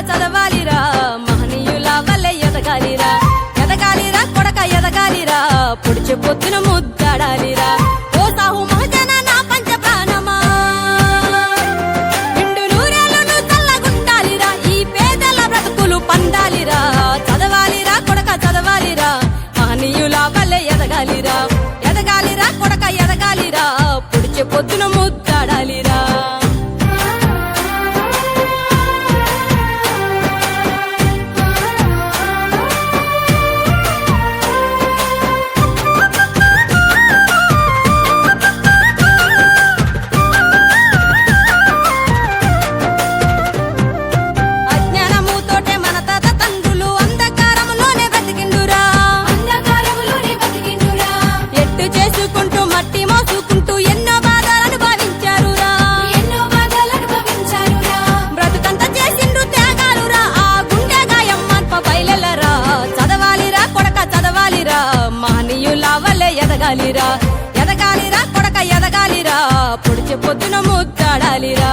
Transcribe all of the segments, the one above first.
చదవాలిరా మహనీయుల వల్ల ఎదగాలిరా. ఎదగాలిరా కొడక ఎదగాలిరా. పొడిచి పొద్దున ముద్దు చెప్పొద్దున ముద్దాడాలిరా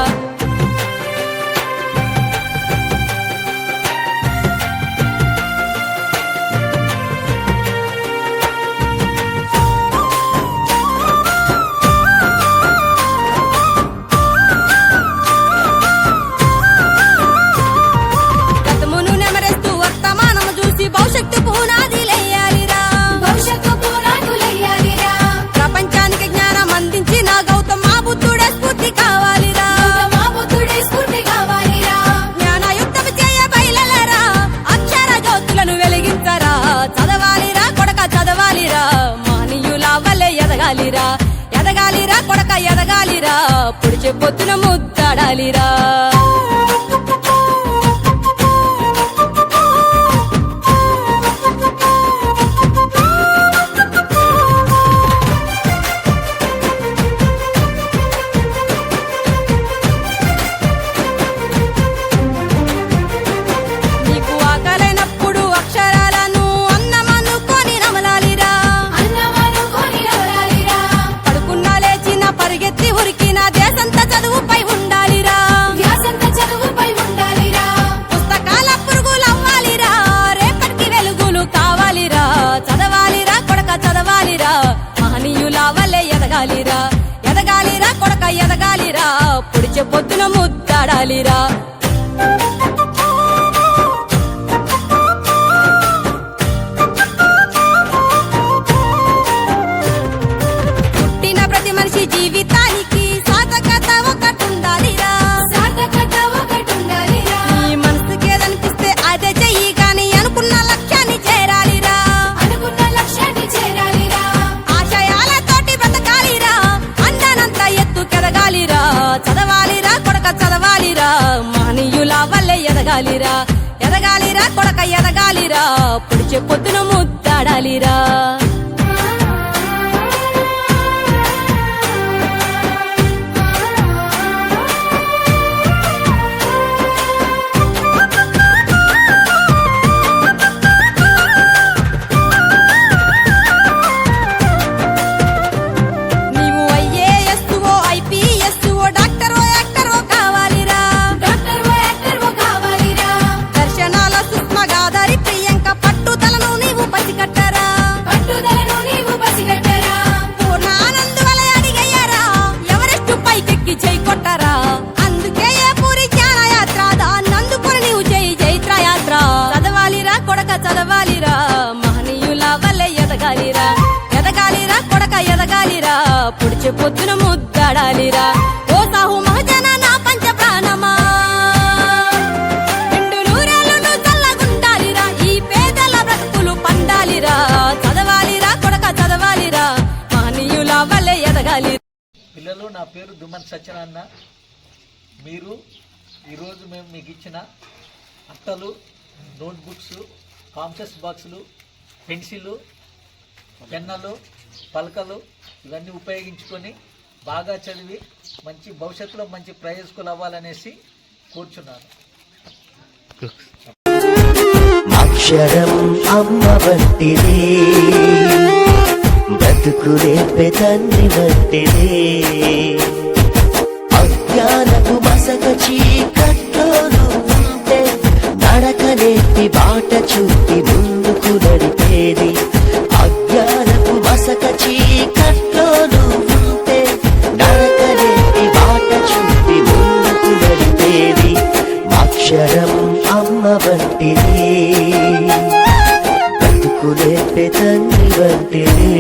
ఎదగాలిరా ఎదగాలిరా కొడక ఎదగాలిరా పొడిచే పొద్దున ముద్దాడాలిరా. పొడిచే పొద్దున ముద్దాడాలిరా. ఎదగాలిరా ఎదగాలిరా కొడక ఎదగాలిరా పొడిచే పొద్దున ముద్దాడాలిరా. పుడిచే పొద్దున ముద్దాడాలిరా. ఓ సాహు మహజన నా పంచ ప్రాణమా. రెండు నూరేళ్ళను చల్లగుండాలిరా. ఈ పేదల బ్రతుకులు పండాలిరా. చదవాలిరా కొడక చదవాలిరా. మహనీయుల వల్ల ఎదగాలి. పిల్లలు నా పేరు దుమన్ సత్యనాన్న మీరు ఈరోజు మేము మీకు ఇచ్చిన అట్టలు నోట్బుక్స్ కాన్షియస్ బాక్సులు పెన్సిళ్ళు పెన్నలు పలకలు ఇవన్నీ ఉపయోగించుకొని బాగా చదివి మంచి భవిష్యత్తులో మంచి ప్రయోజకులు అవ్వాలనేసి కూర్చున్నాను. అక్షరం అమ్మ వంటిది. బతుకులేపే తండ్రి వంటిది. అజ్ఞానపు మసక చీక అమ్మ వంటిది బ్రతుకులేపే తండ్రి వంటిది